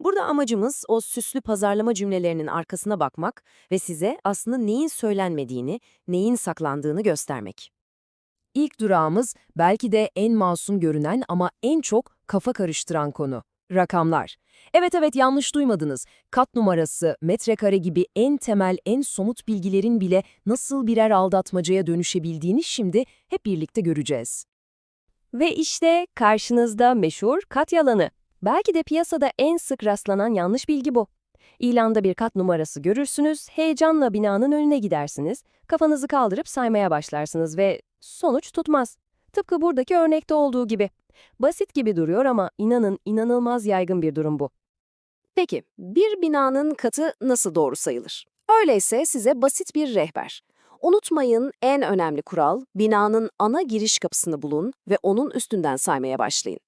Burada amacımız o süslü pazarlama cümlelerinin arkasına bakmak ve size aslında neyin söylenmediğini, neyin saklandığını göstermek. İlk durağımız belki de en masum görünen ama en çok kafa karıştıran konu. Rakamlar. Evet evet yanlış duymadınız. Kat numarası, metrekare gibi en temel, en somut bilgilerin bile nasıl birer aldatmacaya dönüşebildiğini şimdi hep birlikte göreceğiz. Ve işte karşınızda meşhur kat yalanı. Belki de piyasada en sık rastlanan yanlış bilgi bu. İlanda bir kat numarası görürsünüz, heyecanla binanın önüne gidersiniz, kafanızı kaldırıp saymaya başlarsınız ve sonuç tutmaz. Tıpkı buradaki örnekte olduğu gibi. Basit gibi duruyor ama inanın inanılmaz yaygın bir durum bu. Peki, bir binanın katı nasıl doğru sayılır? Öyleyse size basit bir rehber. Unutmayın en önemli kural, binanın ana giriş kapısını bulun ve onun üstünden saymaya başlayın.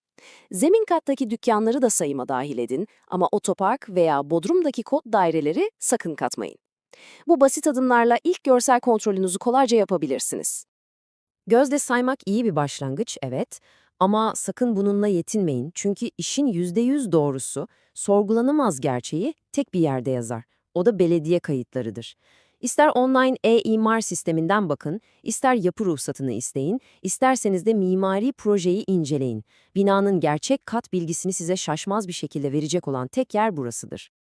Zemin kattaki dükkanları da sayıma dahil edin ama otopark veya bodrumdaki kod daireleri sakın katmayın. Bu basit adımlarla ilk görsel kontrolünüzü kolayca yapabilirsiniz. Gözle saymak iyi bir başlangıç, evet. Ama sakın bununla yetinmeyin çünkü işin %100 doğrusu, sorgulanamaz gerçeği tek bir yerde yazar. O da belediye kayıtlarıdır. İster online e-imar sisteminden bakın, ister yapı ruhsatını isteyin, isterseniz de mimari projeyi inceleyin. Binanın gerçek kat bilgisini size şaşmaz bir şekilde verecek olan tek yer burasıdır.